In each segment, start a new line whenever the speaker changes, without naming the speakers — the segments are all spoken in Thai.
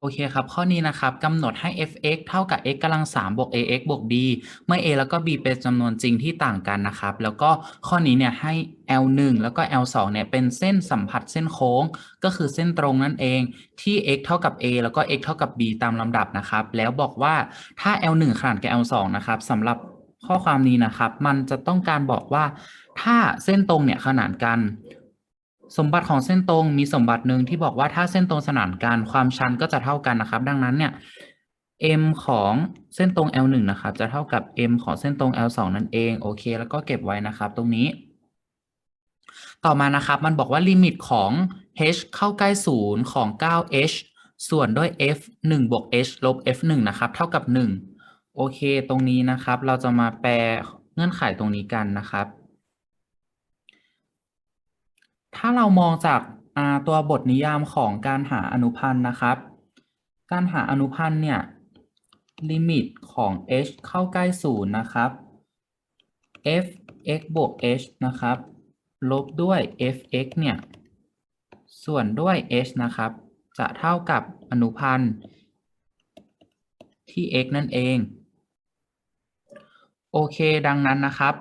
โอเคครับ ข้อนี้นะครับกำหนดให้ f(x) เท่ากับ x กำลัง 3 บวก ax บวก b เมื่อ a แล้วก็ b เป็นจำนวนจริงที่ต่างกันนะครับ แล้วก็ข้อนี้เนี่ยให้ l1 แล้วก็ l2 เนี่ยเป็นเส้นสัมผัสเส้นโค้ง ก็คือเส้นตรงนั่นเองที่ x เท่ากับ a แล้วก็ x เท่ากับ b ตามลำดับนะครับ แล้วบอกว่าถ้า l1 ขนานกับ l2 นะครับสำหรับข้อความนี้นะครับ มันจะต้องการบอกว่าถ้าเส้นตรงเนี่ยขนานกัน สมบัติของเส้นตรงมีสมบัติหนึ่งที่บอกว่าถ้าเส้นตรงสนานกันความชันก็จะเท่ากันนะครับ ดังนั้นเนี่ย m ของเส้นตรง L1 นะครับ จะเท่ากับ m ของเส้นตรง L2 นั่นเองโอเค แล้วก็เก็บไว้นะครับ ตรงนี้ ต่อมานะครับมันบอกว่าลิมิตของ h เข้าใกล้ศูนย์ของ 9h ส่วนด้วย f 1บวก h ลบ f 1นะครับ เท่ากับ 1 โอเค ตรงนี้นะครับ เราจะมาแปลเงื่อนไขตรงนี้กันนะครับ ถ้าเรามองจากตัวบทนิยามของการหาอนุพันธ์นะครับ การหาอนุพันธ์เนี่ยลิมิตของ h เข้าใกล้ศูนย์นะครับ f x บวก h นะครับ ลบด้วย f x เนี่ย ส่วนด้วย h นะครับ จะเท่ากับอนุพันธ์ที่ x นั่นเอง โอเค ดังนั้นนะครับ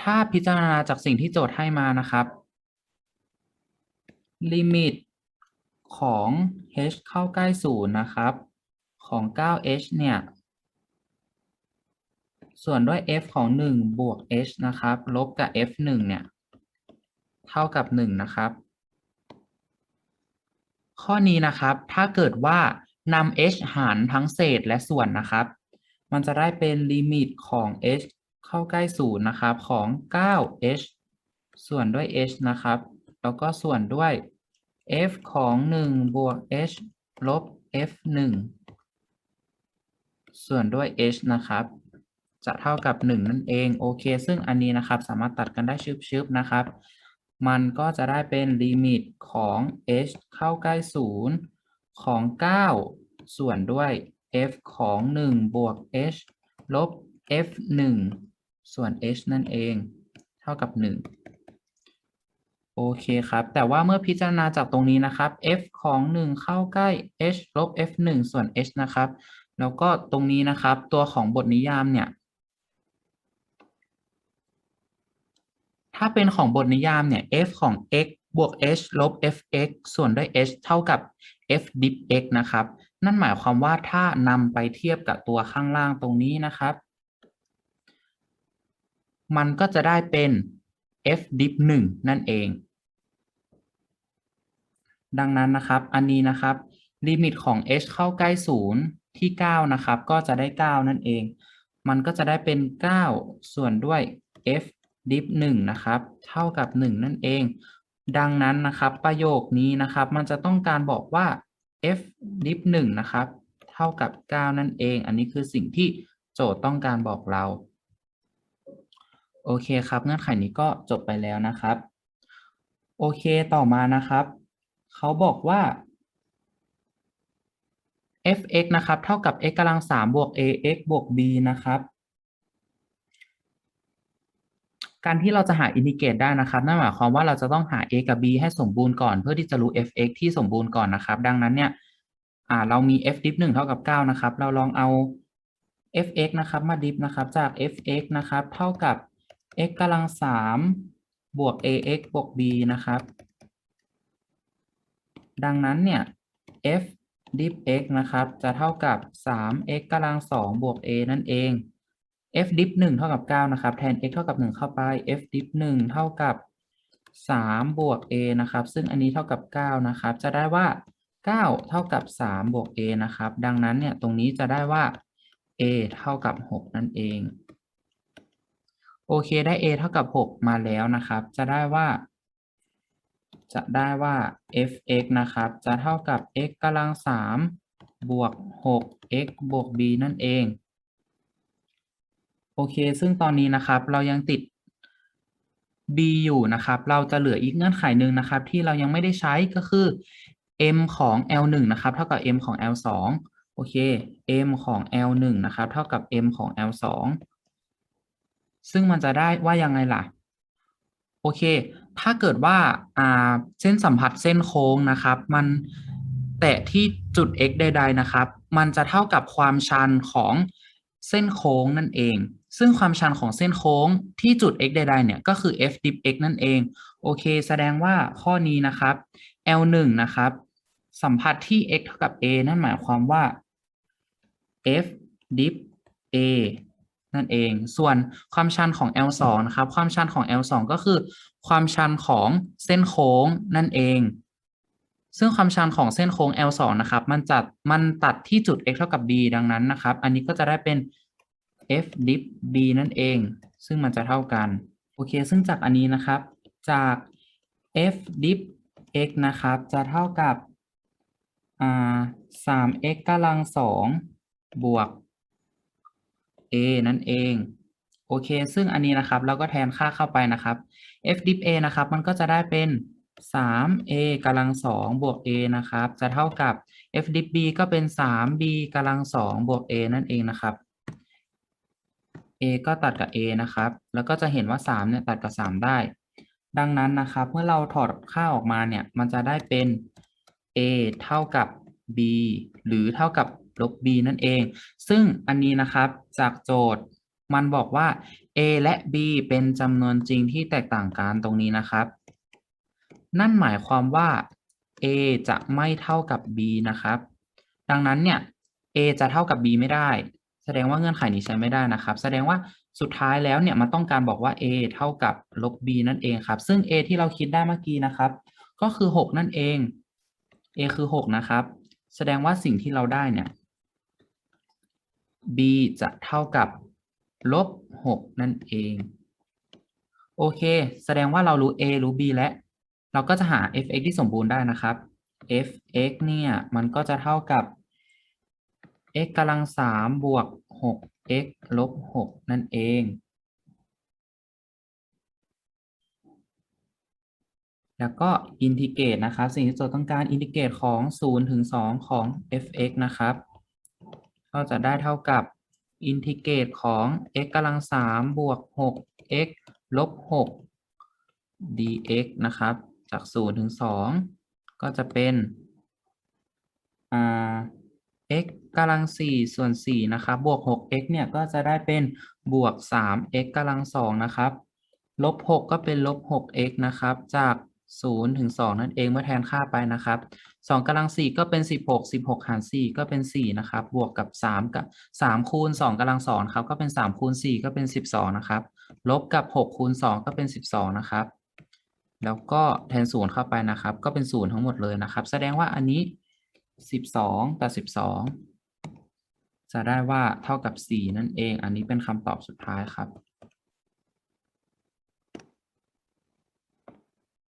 ถ้าพิจารณาจากสิ่งที่โจทย์ให้มานะครับ ลิมิตของ h เข้าใกล้ศูนย์นะครับ ของ 9h เนี่ย ส่วนด้วย f ของ 1 บวก h นะครับ ลบกับ f 1เนี่ย เท่ากับ 1 นะครับ ข้อนี้นะครับ ถ้าเกิดว่านำ h หารทั้งเศษและส่วนนะครับ มันจะได้เป็นลิมิตของ h เข้าใกล้ศูนย์นะครับ ของ 9h ส่วนด้วย h นะครับ แล้วก็ส่วนด้วย f ของ 1 บวก h ลบ f 1ส่วนด้วย h นะครับ จะเท่ากับ 1 นั่นเอง โอเค ซึ่งอันนี้นะครับ สามารถตัดกันได้ชึบๆนะครับ มันก็จะได้เป็นลิมิตของ h เข้าใกล้ 0 ของ 9 ส่วนด้วย f ของ 1 บวก h ลบ f 1ส่วน h นั่นเอง เท่ากับ 1 โอเคครับ แต่ว่าเมื่อพิจารณาจากตรงนี้นะครับ f ของ 1 เข้าใกล้ h ลบ f 1ส่วน h นะครับ แล้วก็ตรงนี้นะครับ ตัวของบทนิยามเนี่ย ถ้าเป็นของบทนิยามเนี่ย f ของ x บวก h ลบ fx ส่วนด้วย h เท่ากับ f dip x นะครับ นั่นหมายความว่าถ้านำไปเทียบกับตัวข้างล่างตรงนี้นะครับ มันก็จะได้เป็น f dip 1นั่นเอง ดังนั้นนะครับ อันนี้นะครับลิมิตของ h เข้าใกล้0ที่ 9 นะครับ ก็จะได้ 9 นั่นเอง มันก็จะได้เป็น 9 ส่วนด้วย f dip 1นะครับ เท่ากับ 1 นั่นเอง ดังนั้นนะครับ ประโยคนี้นะครับ มันจะต้องการบอกว่า f dip 1นะครับ เท่ากับ 9 นั่นเอง อันนี้คือสิ่งที่โจทย์ต้องการบอกเรา โอเคครับ เงื่อนไขนี้ก็จบไปแล้วนะครับ โอเคต่อมานะครับ เขาบอกว่า f(x) นะครับ เท่ากับ x กำลัง3บวก ax บวก b นะครับ การที่เราจะหาอินทิเกรตได้นะครับ นั่นหมายความว่าเราจะต้องหา a กับ b ให้สมบูรณ์ก่อน เพื่อที่จะรู้ f(x) ที่สมบูรณ์ก่อนนะครับ ดังนั้นเนี่ยเรามี f dip 1เท่ากับ 9 นะครับ เราลองเอา f(x) นะครับ มาดิฟนะครับ จาก f(x) นะครับ เท่ากับ x กำลัง3บวก ax บวก b นะครับ ดังนั้นเนี่ย f dip x นะครับ จะเท่ากับ 3x กำลัง2บวก a นั่นเอง f dip 1เท่ากับ 9 นะครับ แทน x เท่ากับ 1 เข้าไป f dip 1เท่ากับ 3 บวก a นะครับ ซึ่งอันนี้เท่ากับ 9 นะครับ จะได้ว่า 9 เท่ากับ 3 บวก a นะครับ ดังนั้นเนี่ยตรงนี้จะได้ว่า a เท่ากับ 6 นั่นเอง โอเค ได้ a เท่ากับ 6 มาแล้วนะครับ จะได้ว่า จะได้ว่า f(x) นะครับ จะเท่ากับ x กำลัง3บวก 6x บวก b นั่นเอง โอเค ซึ่งตอนนี้นะครับเรายังติด b อยู่นะครับ เราจะเหลืออีกเงื่อนไขหนึ่งนะครับ ที่เรายังไม่ได้ใช้ก็คือ m ของ l1 นะครับ เท่ากับ m ของ l2 โอเค m ของ l1 นะครับ เท่ากับ m ของ l2 ซึ่งมันจะได้ว่ายังไงล่ะ โอเค ถ้าเกิดว่าอ่าเส้นสัมผัสเส้นโค้งนะครับ มันแตะที่จุด x ใด ๆ นะครับ มันจะเท่ากับความชันของเส้นโค้งนั่นเอง ซึ่งความชันของเส้นโค้งที่จุด x ใด ๆ เนี่ยก็คือ f dip x นั่นเอง โอเค แสดงว่าข้อนี้นะครับ L 1นะครับ สัมผัสที่ x เท่ากับ a นั่นหมายความว่า f dip a นั่นเอง ส่วนความชันของ L 2 นะครับ ความชันของ L 2 ก็คือ ความชันของเส้นโค้งนั่นเอง ซึ่งความชันของเส้นโค้ง L 2 นะครับ มันจัดมันตัดที่จุด x เท่ากับ b ดังนั้นนะครับ อันนี้ก็จะได้เป็น f dip b นั่นเอง ซึ่งมันจะเท่ากัน โอเค ซึ่งจากอันนี้นะครับ จาก f dip x นะครับ จะเท่ากับ อ่า 3x กำลังสองบวก a นั่นเอง โอเค ซึ่งอันนี้นะครับเราก็แทนค่าเข้าไปนะครับ f dip a นะครับมันก็จะได้เป็น 3a กำลังสองบวก a นะครับ จะเท่ากับ f dip b ก็เป็น 3b กำลังสองบวก a นั่นเองนะครับ a ก็ตัดกับ a นะครับ แล้วก็จะเห็นว่า 3 เนี่ยตัดกับ 3 ได้ ดังนั้นนะครับ เมื่อเราถอดค่าออกมาเนี่ย มันจะได้เป็น a เท่ากับ b หรือเท่ากับ ลบ b นั่นเอง ซึ่งอันนี้นะครับจากโจทย์มันบอกว่า a และ b เป็นจำนวนจริงที่แตกต่างกันตรงนี้นะครับ นั่นหมายความว่า a จะไม่เท่ากับ b นะครับ ดังนั้นเนี่ย a จะเท่ากับ b ไม่ได้ แสดงว่าเงื่อนไขนี้ใช้ไม่ได้นะครับ แสดงว่าสุดท้ายแล้วเนี่ยมันต้องการบอกว่า a เท่ากับลบ b นั่นเองครับ ซึ่ง a ที่เราคิดได้เมื่อกี้นะครับ ก็คือ 6 นั่นเอง a คือ 6 นะครับ แสดงว่าสิ่งที่เราได้เนี่ย b จะเท่ากับลบ6นั่นเอง โอเค แสดงว่าเรารู้ a รู้ b และ เราก็จะหา f(x) ที่สมบูรณ์ได้นะครับ f(x) เนี่ย มันก็จะเท่ากับ x กำลังสามบวก 6x ลบ 6 นั่นเอง แล้วก็อินทิเกรตนะครับ สิ่งที่โจทย์ต้องการอินทิเกรตของ 0 ถึง 2 ของ f(x) นะครับ ก็จะได้เท่ากับอินทิเกรตของ x กำลังสามบวก 6x ลบ 6 dx นะครับ จาก 0 ถึง 2 ก็จะเป็น x กำลังสี่ส่วนสี่นะครับ บวก 6x เนี่ยก็จะได้เป็นบวก 3x กำลังสองนะครับ ลบ 6 ก็เป็นลบ 6x นะครับ จาก 0ถึง2นั่นเองเมื่อแทนค่าไปนะครับ2กำลัง4ก็เป็น 16 16 หาร 4 ก็เป็น 4 นะครับ บวกกับ 3 กับ 3 คูณ 2กำลัง2ครับ ก็เป็น 3 คูณ 4 ก็เป็น 12 นะครับ ลบกับ 6 คูณ 2 ก็เป็น 12 นะครับ แล้วก็แทนศูนย์เข้าไปนะครับ ก็เป็นศูนย์ทั้งหมดเลยนะครับ แสดงว่าอันนี้ 12กับ12 จะได้ว่าเท่ากับ 4 นั่นเอง อันนี้เป็นคำตอบสุดท้ายครับ